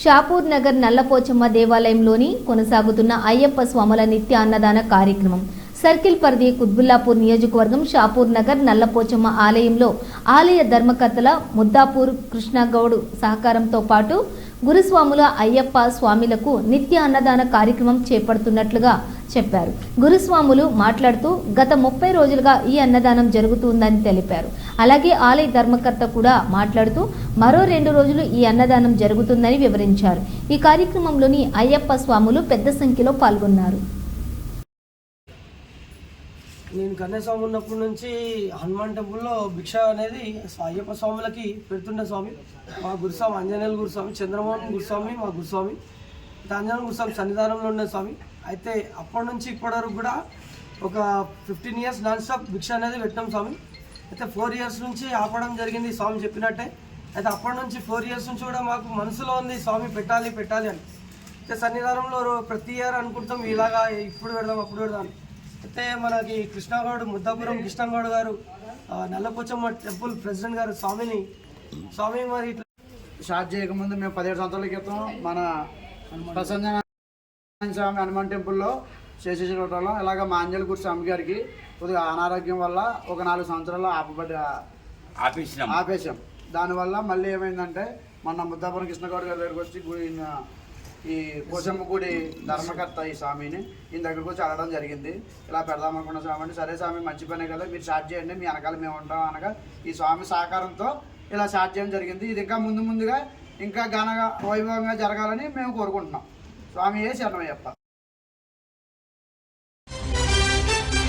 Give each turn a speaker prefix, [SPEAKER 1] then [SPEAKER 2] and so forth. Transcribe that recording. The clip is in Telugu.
[SPEAKER 1] షాపూర్ నగర్ నల్లపోచమ్మ దేవాలయంలోని కొనసాగుతున్న అయ్యప్ప స్వాముల నిత్య అన్నదాన కార్యక్రమం. సర్కిల్ పరిధి కుత్బుల్లాపూర్ నియోజకవర్గం షాపూర్ నగర్ నల్లపోచమ్మ ఆలయంలో ఆలయ ధర్మకర్తల ముద్దాపూర్ కృష్ణగౌడ్ సహకారంతో పాటు గురుస్వాముల అయ్యప్ప స్వామిలకు నిత్య అన్నదాన కార్యక్రమం చేపడుతున్నట్లుగా చెప్పారు. గురుస్వాములు మాట్లాడుతూ గత ముప్పై రోజులుగా ఈ అన్నదానం జరుగుతుందని తెలిపారు. అలాగే ఆలయ ధర్మకర్త కూడా మాట్లాడుతూ మరో రెండు రోజులు ఈ అన్నదానం జరుగుతుందని వివరించారు. ఈ కార్యక్రమంలోని అయ్యప్ప స్వాములు పెద్ద సంఖ్యలో పాల్గొన్నారు.
[SPEAKER 2] నేను కన్యాస్వామి ఉన్నప్పటి నుంచి హనుమాన్ టెంపుల్లో భిక్ష అనేది అయ్యప్ప స్వాములకి పెడుతుండే స్వామి మా గురుస్వామి ఆంజనేయుల గురుస్వామి చంద్రమోహన్ గురుస్వామి మా గురుస్వామి అయితే ఆంజనేయుల గురుస్వామి సన్నిధానంలో ఉండే స్వామి. అయితే అప్పటి నుంచి ఇప్పటి వరకు కూడా ఒక ఫిఫ్టీన్ ఇయర్స్ నాన్ స్టాప్ భిక్ష అనేది పెట్టినాం స్వామి. అయితే ఫోర్ ఇయర్స్ నుంచి ఆపడం జరిగింది స్వామి చెప్పినట్టే. అయితే అప్పటి నుంచి ఫోర్ ఇయర్స్ నుంచి కూడా మాకు మనసులో ఉంది స్వామి పెట్టాలి పెట్టాలి అని. అయితే సన్నిధానంలో ప్రతి ఇయర్ అనుకుంటాం ఇలాగా ఇప్పుడు పెడదాం అప్పుడు పెడదాం అని. అయితే మనకి కృష్ణగౌడ్ ముద్దాపురం కృష్ణగౌడ్ గారు ఆ, నల్లపోచమ్మ టెంపుల్ ప్రెసిడెంట్ గారు స్వామిని స్వామి మరి ఇట్లా
[SPEAKER 3] స్టార్ట్ చేయకముందు మేము పదిహేడు సంవత్సరాల క్రితం మన ప్రసన్న స్వామి హనుమాన్ టెంపుల్లో చేసేసేటోళ్ళం ఇలాగ మా అంజలి గురు స్వామి గారికి కొద్దిగా అనారోగ్యం వల్ల ఒక నాలుగు సంవత్సరాలు ఆపబడి
[SPEAKER 4] ఆపేసినాం.
[SPEAKER 3] ఆపేసాం దానివల్ల మళ్ళీ ఏమైందంటే మొన్న ముద్దాపురం కృష్ణగౌడ్ గారి దగ్గరికి వచ్చి గుడి ఈ కోసమ్మ గుడి ధర్మకర్త ఈ స్వామిని ఈయన దగ్గరికి వచ్చి అడగడం జరిగింది. ఇలా పెడదాం అనుకున్న స్వామి అంటే సరే స్వామి మంచి పనే కదా మీరు స్టార్ట్ చేయండి మీ వెనకాల మేము ఉంటాం అనగా ఈ స్వామి సహకారంతో ఇలా స్టార్ట్ చేయడం జరిగింది. ఇది ఇంకా ముందు ముందుగా ఇంకా ఘనంగా వైభవంగా జరగాలని మేము కోరుకుంటున్నాం. స్వామి ఏ శరణమయ్యప్ప.